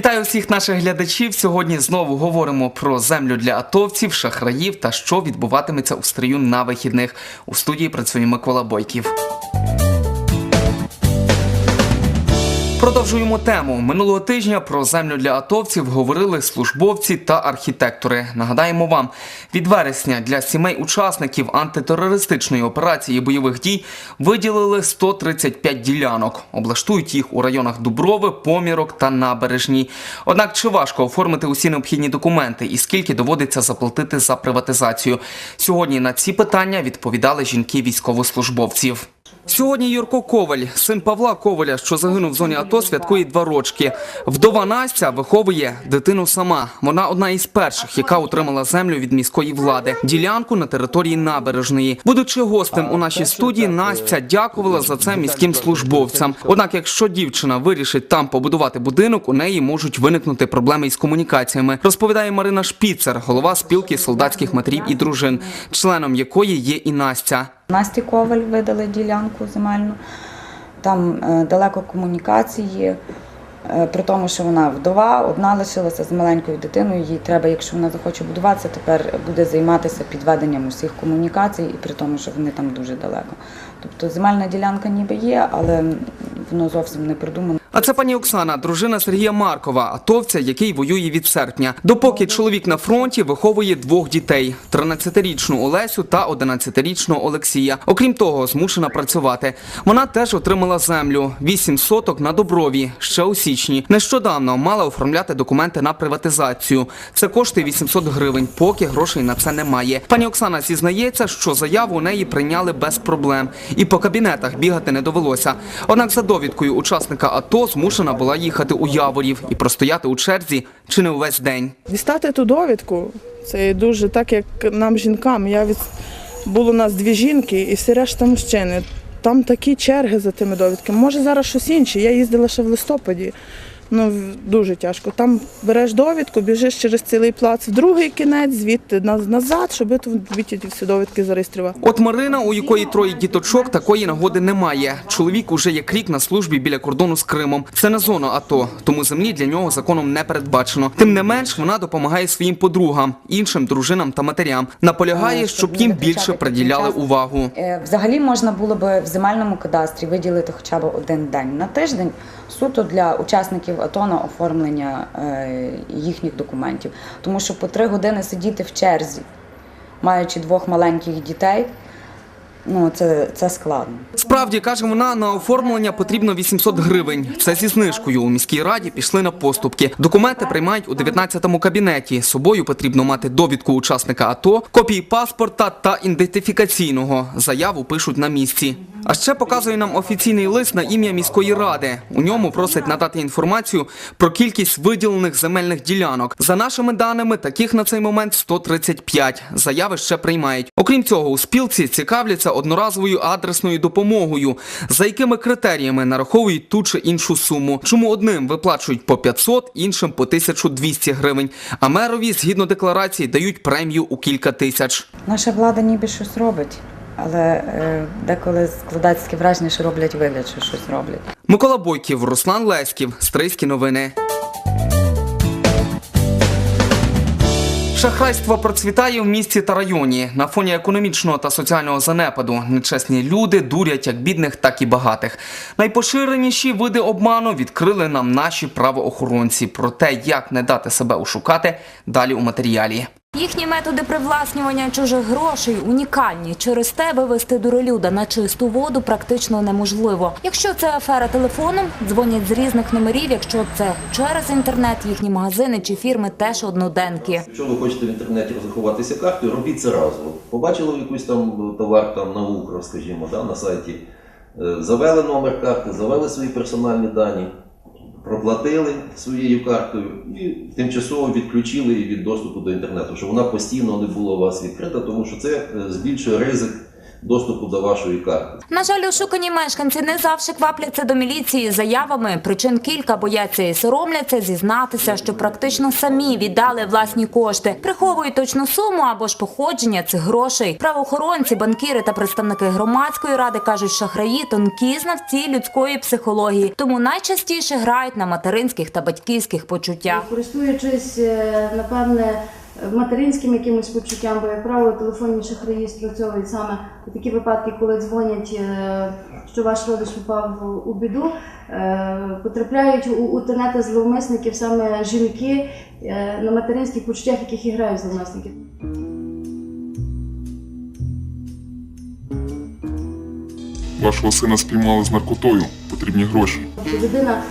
Вітаю всіх наших глядачів. Сьогодні знову говоримо про землю для атовців, шахраїв та що відбуватиметься у стрію на вихідних. У студії працює Микола Бойків. Продовжуємо тему. Минулого тижня про землю для атовців говорили службовці та архітектори. Нагадаємо вам, від вересня для сімей учасників антитерористичної операції бойових дій виділили 135 ділянок. Облаштують їх у районах Дуброви, Помірок та Набережній. Однак чи важко оформити усі необхідні документи і скільки доводиться заплатити за приватизацію? Сьогодні на ці питання відповідали жінки військовослужбовців. Сьогодні Юрко Коваль, син Павла Коваля, що загинув в зоні АТО, святкує два рочки. Вдова Настя виховує дитину сама. Вона одна із перших, яка отримала землю від міської влади. Ділянку на території набережної. Будучи гостем у нашій студії, Настя дякувала за це міським службовцям. Однак, якщо дівчина вирішить там побудувати будинок, у неї можуть виникнути проблеми із комунікаціями. Розповідає Марина Шпіцер, голова спілки солдатських матерів і дружин, членом якої є і Настя. Насті Коваль видали ділянку земельну. Там е, далеко комунікації, е, при тому, що вона вдова, одна лишилася з маленькою дитиною. Їй треба, якщо вона захоче будуватися, тепер буде займатися підведенням усіх комунікацій, і при тому, що вони там дуже далеко. Тобто земельна ділянка ніби є, але воно зовсім не продумано. А це пані Оксана, дружина Сергія Маркова, атовця, який воює від серпня. Допоки чоловік на фронті виховує двох дітей: 13-річну Олесю та 11-річного Олексія. Окрім того, змушена працювати. Вона теж отримала землю 8 соток на Доброві ще у січні. Нещодавно мала оформляти документи на приватизацію. Це коштує 800 гривень, поки грошей на це немає. Пані Оксана зізнається, що заяву у неї прийняли без проблем, і по кабінетах бігати не довелося. Однак за довідкою учасника АТО змушена була їхати у Яворів і простояти у черзі чи не увесь день. Дістати ту довідку, це дуже так, як нам, жінкам. Я від... Було у нас дві жінки і всі решта мужчини. Там такі черги за тими довідками. Може зараз щось інше. Я їздила ще в листопаді. Ну, дуже тяжко. Там береш довідку, біжиш через цілий плац в другий кінець, звідти на- назад, щоб ті всі довідки зареєструвати. От Марина, у якої троє діточок, такої нагоди немає. Чоловік уже як рік на службі біля кордону з Кримом. Це не зона АТО, тому землі для нього законом не передбачено. Тим не менш, вона допомагає своїм подругам, іншим дружинам та матерям. Наполягає, щоб їм більше приділяли увагу. Е, Взагалі можна було б в земельному кадастрі виділити хоча б один день на тиждень суто для учасників АТО на оформлення е, їхніх документів. Тому що по три години сидіти в черзі, маючи двох маленьких дітей, ну це, це складно. Справді каже вона, на оформлення потрібно 800 гривень. Це зі знижкою. У міській раді пішли на поступки. Документи приймають у 19-му кабінеті. З собою потрібно мати довідку учасника АТО, копії паспорта та ідентифікаційного. Заяву пишуть на місці. А ще показує нам офіційний лист на ім'я міської ради. У ньому просить надати інформацію про кількість виділених земельних ділянок. За нашими даними, таких на цей момент 135. Заяви ще приймають. Окрім цього, у спілці цікавляться одноразовою адресною допомогою, за якими критеріями нараховують ту чи іншу суму. Чому одним виплачують по 500, іншим по 1200 гривень, а мерові, згідно декларації, дають премію у кілька тисяч. Наша влада ніби щось робить, але е, деколи складається таке враження, що роблять вигляд, що щось роблять. Микола Бойків, Руслан Леськів, Стрийські новини. Шахрайство процвітає в місті та районі. На фоні економічного та соціального занепаду нечесні люди дурять як бідних, так і багатих. Найпоширеніші види обману відкрили нам наші правоохоронці. Про те, як не дати себе ушукати, далі у матеріалі. Їхні методи привласнювання чужих грошей унікальні. Через те вивести дурелюда на чисту воду практично неможливо. Якщо це афера телефоном, дзвонять з різних номерів. Якщо це через інтернет, їхні магазини чи фірми теж одноденки. Якщо ви хочете в інтернеті розрахуватися картою, робіть це разово. Побачили якийсь там товар там на Укр, скажімо, да, на сайті, е, завели номер карти, завели свої персональні дані, проплатили своєю картою і тимчасово відключили її від доступу до інтернету, щоб вона постійно не була у вас відкрита, тому що це е, збільшує ризик доступу до вашої карти. На жаль, ошукані мешканці не завжди квапляться до міліції з заявами. Причин кілька бояться і соромляться зізнатися, що практично самі віддали власні кошти, приховують точну суму або ж походження цих грошей. Правоохоронці, банкіри та представники громадської ради кажуть, шахраї тонкі знавці людської психології, тому найчастіше грають на материнських та батьківських почуттях. Користуючись, е, напевне, материнським якимось почуттям, бо, як правило, телефонні шахраї спрацьовують саме у такі випадки, коли дзвонять, е, що ваш родич попав у біду, е, потрапляють у, тенети зловмисників саме жінки е, на материнських почуттях, яких і грають зловмисники. Вашого сина спіймали з наркотою. Потрібні гроші. Людина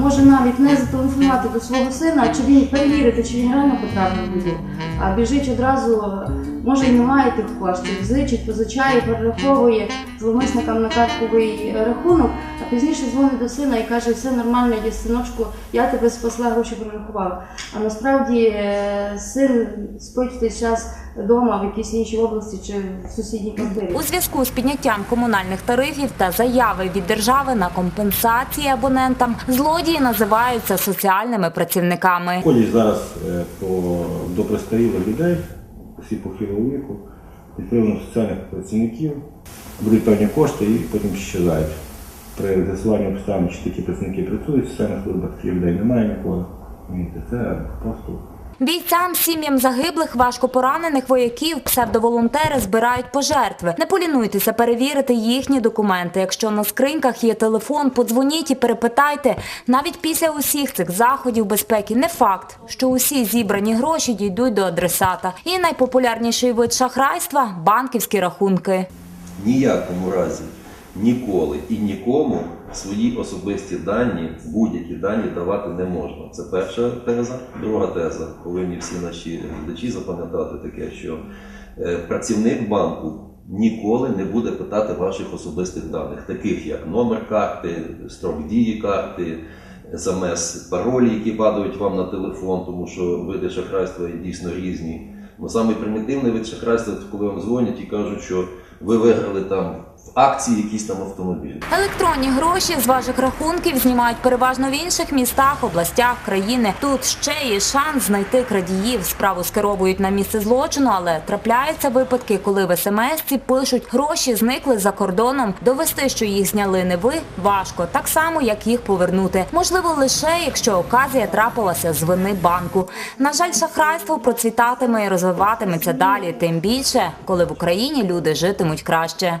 може навіть не зателефонувати до свого сина, чи він перевірити, чи він реально потрапив в а біжить одразу, е, може і не має тих коштів, зичить, позичає, перераховує зловмисникам на картковий рахунок, а пізніше дзвонить до сина і каже, все нормально, є синочку, я тебе спасла, гроші прорахувала. А насправді е, син спить в той час вдома в якійсь іншій області чи в сусідній квартирі. У зв'язку з підняттям комунальних тарифів та заяви від держави на компенсації абонентам злодії називаються соціальними працівниками. Ходять зараз е, по, до людей, всі похилого віку, відповідно соціальних працівників, беруть певні кошти і потім щезають. При з'ясуванні обставин, чи такі працівники працюють, в соціальних службах таких людей немає ніколи. Це просто Бійцям, сім'ям загиблих, важко поранених вояків, псевдоволонтери збирають пожертви. Не полінуйтеся перевірити їхні документи. Якщо на скриньках є телефон, подзвоніть і перепитайте. Навіть після усіх цих заходів безпеки не факт, що усі зібрані гроші дійдуть до адресата. І найпопулярніший вид шахрайства банківські рахунки. ніякому разі ніколи і нікому свої особисті дані, будь-які дані давати не можна. Це перша теза. Друга теза. Повинні всі наші глядачі запам'ятати таке, що е, працівник банку ніколи не буде питати ваших особистих даних, таких як номер карти, строк дії карти. смс, паролі, які падають вам на телефон, тому що види шахрайства дійсно різні. Ну, самий вид шахрайства, коли вам дзвонять і кажуть, що ви виграли там акції якийсь там автомобіль. Електронні гроші з ваших рахунків знімають переважно в інших містах, областях країни. Тут ще є шанс знайти крадіїв. Справу скеровують на місце злочину, але трапляються випадки, коли в смс-ці пишуть гроші зникли за кордоном. Довести, що їх зняли не ви, важко, так само як їх повернути. Можливо, лише якщо оказія трапилася з вини банку. На жаль, шахрайство процвітатиме і розвиватиметься далі, тим більше, коли в Україні люди житимуть краще.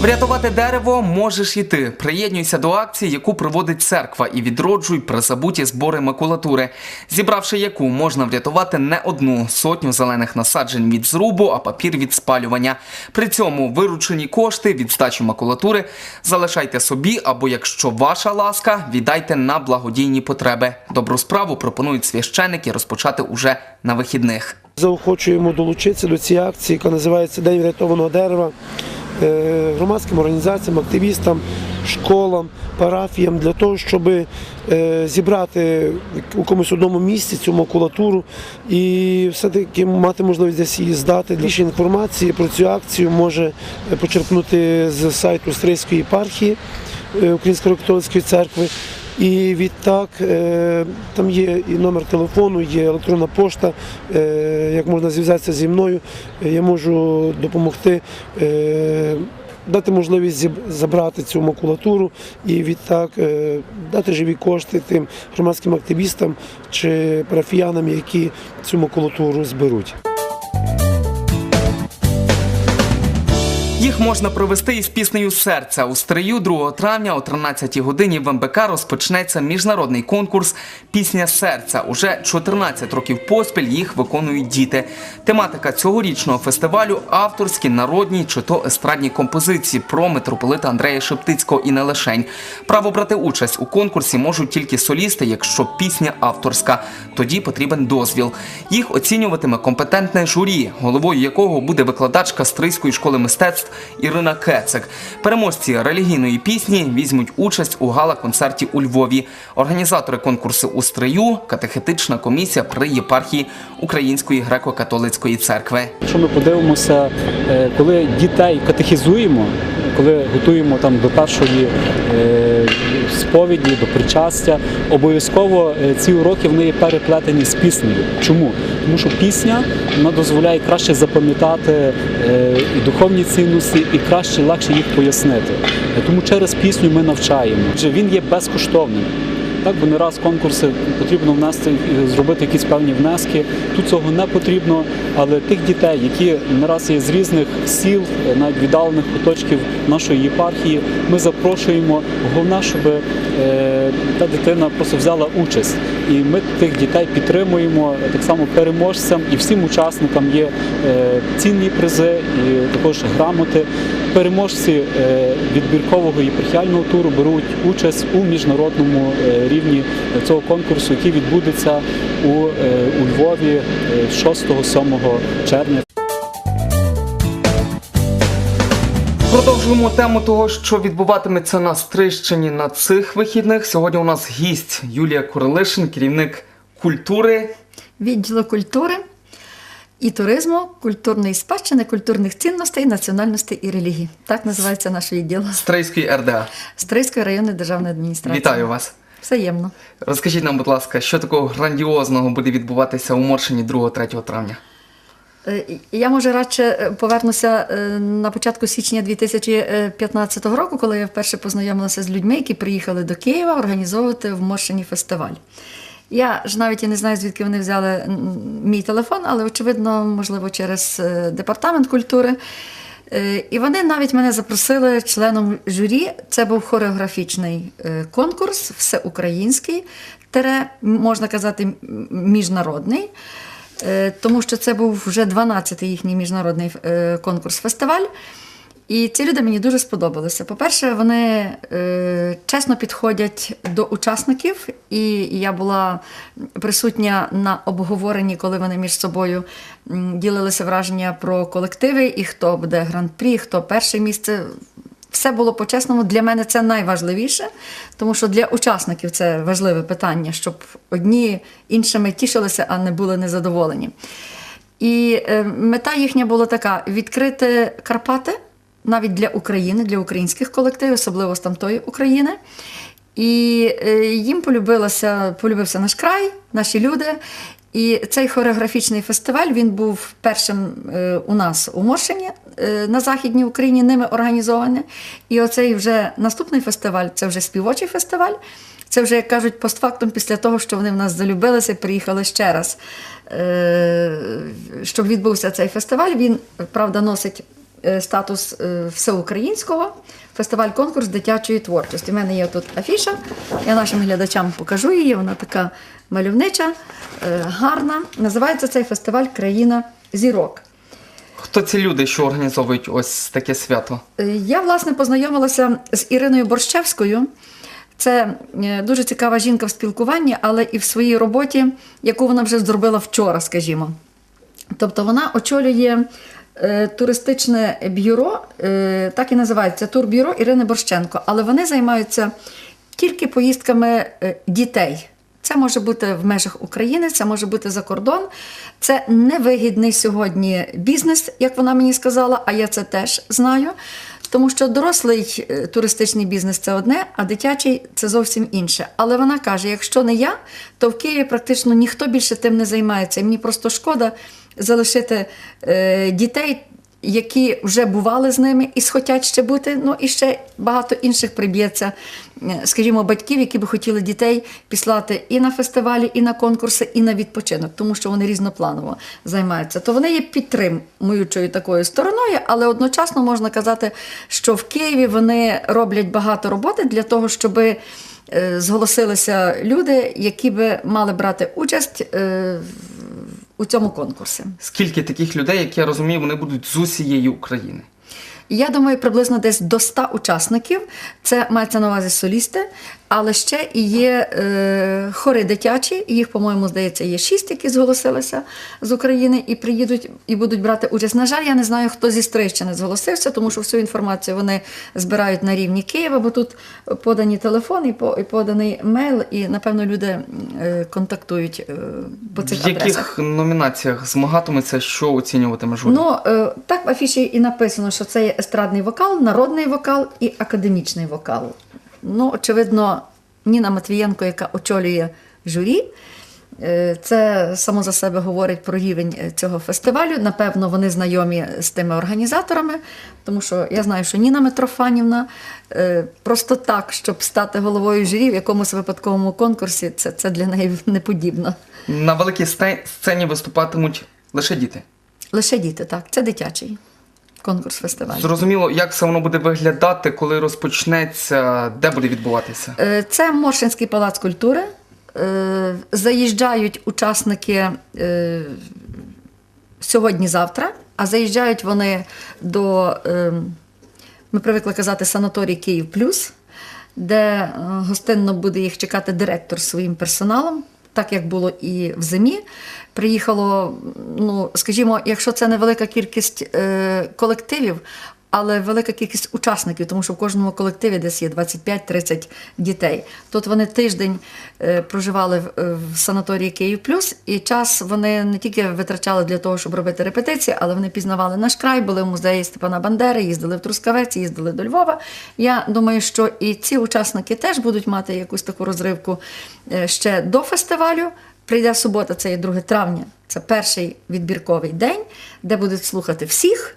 Врятувати дерево можеш і ти. Приєднуйся до акції, яку проводить церква, і відроджуй призабуті збори макулатури, зібравши яку можна врятувати не одну сотню зелених насаджень від зрубу, а папір від спалювання. При цьому виручені кошти від здачі макулатури залишайте собі, або якщо ваша ласка, віддайте на благодійні потреби. Добру справу пропонують священники розпочати уже на вихідних. Заохочуємо долучитися до цієї акції, яка називається День врятованого дерева громадським організаціям, активістам, школам, парафіям для того, щоб е, зібрати у комусь одному місці цю макулатуру і все-таки мати можливість десь її здати. Більше інформації про цю акцію може почерпнути з сайту Стрийської єпархії е, Української католицької церкви. І відтак е, там є і номер телефону, є електронна пошта, е, як можна зв'язатися зі мною, я можу допомогти. е, Дати можливість забрати цю макулатуру і відтак дати живі кошти тим громадським активістам чи парафіянам, які цю макулатуру зберуть. Їх можна провести із піснею серця. У стрию 2 травня о 13 годині в МБК розпочнеться міжнародний конкурс Пісня серця. Уже 14 років поспіль їх виконують діти. Тематика цьогорічного фестивалю авторські, народні чи то естрадні композиції про митрополита Андрея Шептицького і не лишень. Право брати участь у конкурсі можуть тільки солісти, якщо пісня авторська. Тоді потрібен дозвіл. Їх оцінюватиме компетентне журі, головою якого буде викладачка Стрийської школи мистецтв Ірина Кецик. Переможці релігійної пісні візьмуть участь у гала-концерті у Львові. Організатори конкурсу у Стрию – катехетична комісія при єпархії Української греко-католицької церкви. Якщо ми подивимося, е, коли дітей катехізуємо, коли готуємо там до першої е, сповіді, до причастя, обов'язково е, ці уроки вони є переплетені з піснею. Чому? Тому що пісня вона дозволяє краще запам'ятати е, і духовні цінності, і краще легше їх пояснити. Тому через пісню ми навчаємо. Він є безкоштовним. Так, бо не раз конкурси потрібно внести зробити якісь певні внески. Тут цього не потрібно, але тих дітей, які не раз є з різних сіл, навіть віддалених куточків нашої єпархії, ми запрошуємо. Головне, щоб е, та дитина просто взяла участь. І ми тих дітей підтримуємо так само переможцям і всім учасникам є е, цінні призи і також грамоти. Переможці е, відбіркового єпархіального туру беруть участь у міжнародному е, рівні цього конкурсу, який відбудеться у, е, у Львові е, 6-7 червня. Продовжуємо тему того, що відбуватиметься на Стрищині на цих вихідних. Сьогодні у нас гість Юлія Курилишин, керівник культури. відділу культури і туризму, культурної спадщини, культурних цінностей, національностей і релігії. Так називається наш відділ Стрийської РДА. Стрийської районної державної адміністрації. Вітаю вас. Взаємно. Розкажіть нам, будь ласка, що такого грандіозного буде відбуватися у Моршині 2-3 травня? Е, Я може радше е, повернуся е, на початку січня 2015 року, коли я вперше познайомилася з людьми, які приїхали до Києва організовувати в Моршині фестиваль. Я ж навіть і не знаю, звідки вони взяли мій телефон, але очевидно, можливо, через е, департамент культури. Е, І вони навіть мене запросили членом журі. Це був хореографічний е, конкурс, всеукраїнський, тере, можна казати, міжнародний. Тому що це був вже 12-й їхній міжнародний конкурс-фестиваль. І ці люди мені дуже сподобалися. По-перше, вони е, чесно підходять до учасників, і я була присутня на обговоренні, коли вони між собою ділилися враження про колективи і хто буде гран-прі, хто перше місце. Все було по-чесному. Для мене це найважливіше, тому що для учасників це важливе питання, щоб одні іншими тішилися, а не були незадоволені. І е, мета їхня була така: відкрити Карпати навіть для України, для українських колективів, особливо з тамтої України. І е, їм полюбилося, полюбився наш край, наші люди. І цей хореографічний фестиваль він був першим е, у нас у Моршині е, на Західній Україні ними організований. І оцей вже наступний фестиваль це вже співочий фестиваль. Це вже, як кажуть, постфактум після того, що вони в нас залюбилися, приїхали ще раз. Щоб відбувся цей фестиваль, він, правда, носить статус е, всеукраїнського фестиваль-конкурс дитячої творчості. У мене є тут афіша. Я нашим глядачам покажу її. Вона така мальовнича, е, гарна. Називається цей фестиваль Країна зірок. Хто ці люди, що організовують ось таке свято? Е, Я, власне, познайомилася з Іриною Борщевською. Це е, дуже цікава жінка в спілкуванні, але і в своїй роботі, яку вона вже зробила вчора, скажімо. Тобто вона очолює е, туристичне бюро, е, так і називається турбюро Ірини Борщенко, але вони займаються тільки поїздками е, дітей. Це може бути в межах України, це може бути за кордон. Це невигідний сьогодні бізнес, як вона мені сказала, а я це теж знаю. Тому що дорослий е, туристичний бізнес це одне, а дитячий це зовсім інше. Але вона каже: якщо не я, то в Києві практично ніхто більше тим не займається. І мені просто шкода залишити е, дітей, які вже бували з ними і схотять ще бути. Ну і ще багато інших приб'ється, е, скажімо, батьків, які би хотіли дітей післати і на фестивалі, і на конкурси, і на відпочинок, тому що вони різнопланово займаються. То вони є підтримуючою такою стороною, але одночасно можна казати, що в Києві вони роблять багато роботи для того, щоби. е, Зголосилися люди, які би мали брати участь у цьому конкурсі. Скільки таких людей, як я розумію, вони будуть з усієї України? Я думаю, приблизно десь до 100 учасників. Це мається на увазі солісти, але ще і є е, хори дитячі. Їх, по-моєму, здається, є шість, які зголосилися з України і приїдуть і будуть брати участь. На жаль, я не знаю, хто зі Стрийщини зголосився, тому що всю інформацію вони збирають на рівні Києва, бо тут подані телефон і, і поданий мейл, і напевно люди е, контактують е, по цих В адресах. яких номінаціях змагатиметься, що оцінюватиме журі? Ну, е, так в афіші і написано, що це є естрадний вокал, народний вокал і академічний вокал. Ну, очевидно, Ніна Матвієнко, яка очолює журі, це само за себе говорить про рівень е, цього фестивалю. Напевно, вони знайомі з тими організаторами, тому що я знаю, що Ніна Митрофанівна е, просто так, щоб стати головою журі в якомусь випадковому конкурсі, це, це для неї не подібно. На великій сцені виступатимуть лише діти. Лише діти, так, це дитячий конкурс фестивалю. Зрозуміло, як це воно буде виглядати, коли розпочнеться, де буде відбуватися? Е, Це Моршинський палац культури. Е, Заїжджають учасники е, сьогодні-завтра, а заїжджають вони до, е, ми привикли казати, санаторій Київ Плюс, де гостинно буде їх чекати директор своїм персоналом, так як було і в зимі. Приїхало, ну, скажімо, якщо це невелика кількість колективів, але велика кількість учасників, тому що в кожному колективі десь є 25-30 дітей. Тут вони тиждень е, проживали в, е, санаторії Київ Плюс, і час вони не тільки витрачали для того, щоб робити репетиції, але вони пізнавали наш край, були в музеї Степана Бандери, їздили в Трускавець, їздили до Львова. Я думаю, що і ці учасники теж будуть мати якусь таку розривку е, ще до фестивалю. Прийде субота, це є 2 травня, це перший відбірковий день, де будуть слухати всіх.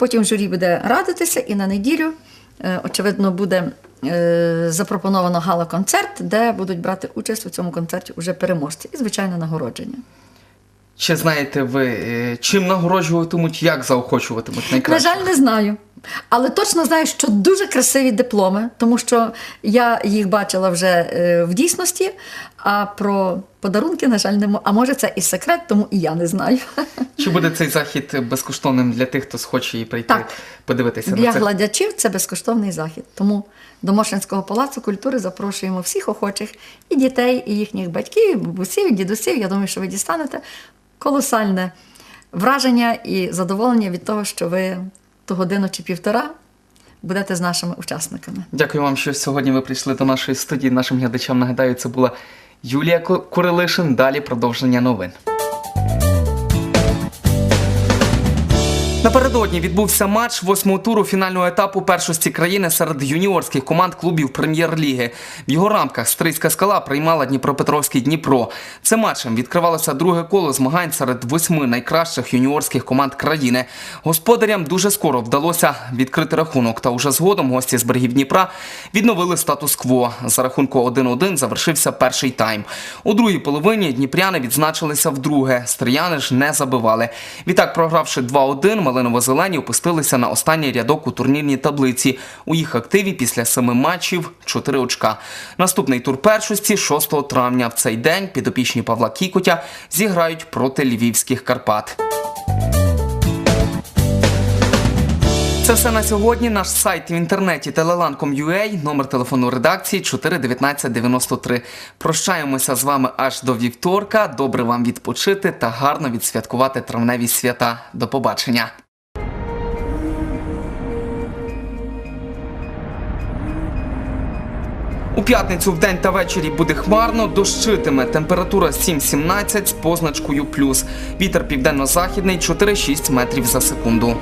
Потім журі буде радитися, і на неділю, е, очевидно, буде е, запропоновано гала-концерт, де будуть брати участь у цьому концерті уже переможці і, звичайно, нагородження. Чи знаєте ви, е, чим нагороджуватимуть, як заохочуватимуть На найкраще? жаль, не знаю. Але точно знаю, що дуже красиві дипломи, тому що я їх бачила вже е, в дійсності, а про подарунки, на жаль, не можу. А може, це і секрет, тому і я не знаю. Чи буде цей захід безкоштовним для тих, хто схоче і прийти Так. подивитися Для на це? глядачів це безкоштовний захід. Тому до Мошинського палацу культури запрошуємо всіх охочих і дітей, і їхніх батьків, і бабусів, і дідусів. Я думаю, що ви дістанете колосальне враження і задоволення від того, що ви ту годину чи півтора будете з нашими учасниками. Дякую вам, що сьогодні ви прийшли до нашої студії. Нашим глядачам нагадаю, це була Юлія Курилишин. Далі продовження новин. Напередодні відбувся матч восьмого туру фінального етапу першості країни серед юніорських команд клубів прем'єр-ліги. В його рамках Стрийська скала приймала Дніпропетровський Дніпро. Цим матчем відкривалося друге коло змагань серед восьми найкращих юніорських команд країни. Господарям дуже скоро вдалося відкрити рахунок. Та уже згодом гості з берегів Дніпра відновили статус-кво. За рахунку 1-1 завершився перший тайм. У другій половині дніпряни відзначилися вдруге. Стрияни ж не забивали. Відтак, програвши 2-1, Малиново-зелені опустилися на останній рядок у турнірній таблиці. У їх активі після семи матчів 4 очка. Наступний тур першості 6 травня. В цей день підопічні Павла Кікотя зіграють проти львівських Карпат. Це все на сьогодні. Наш сайт в інтернеті telelan.com.ua, номер телефону редакції 41993. Прощаємося з вами аж до вівторка. Добре вам відпочити та гарно відсвяткувати травневі свята. До побачення. У п'ятницю вдень та ввечері буде хмарно, дощитиме. Температура 7-17 з позначкою плюс. Вітер південно-західний 4-6 метрів за секунду.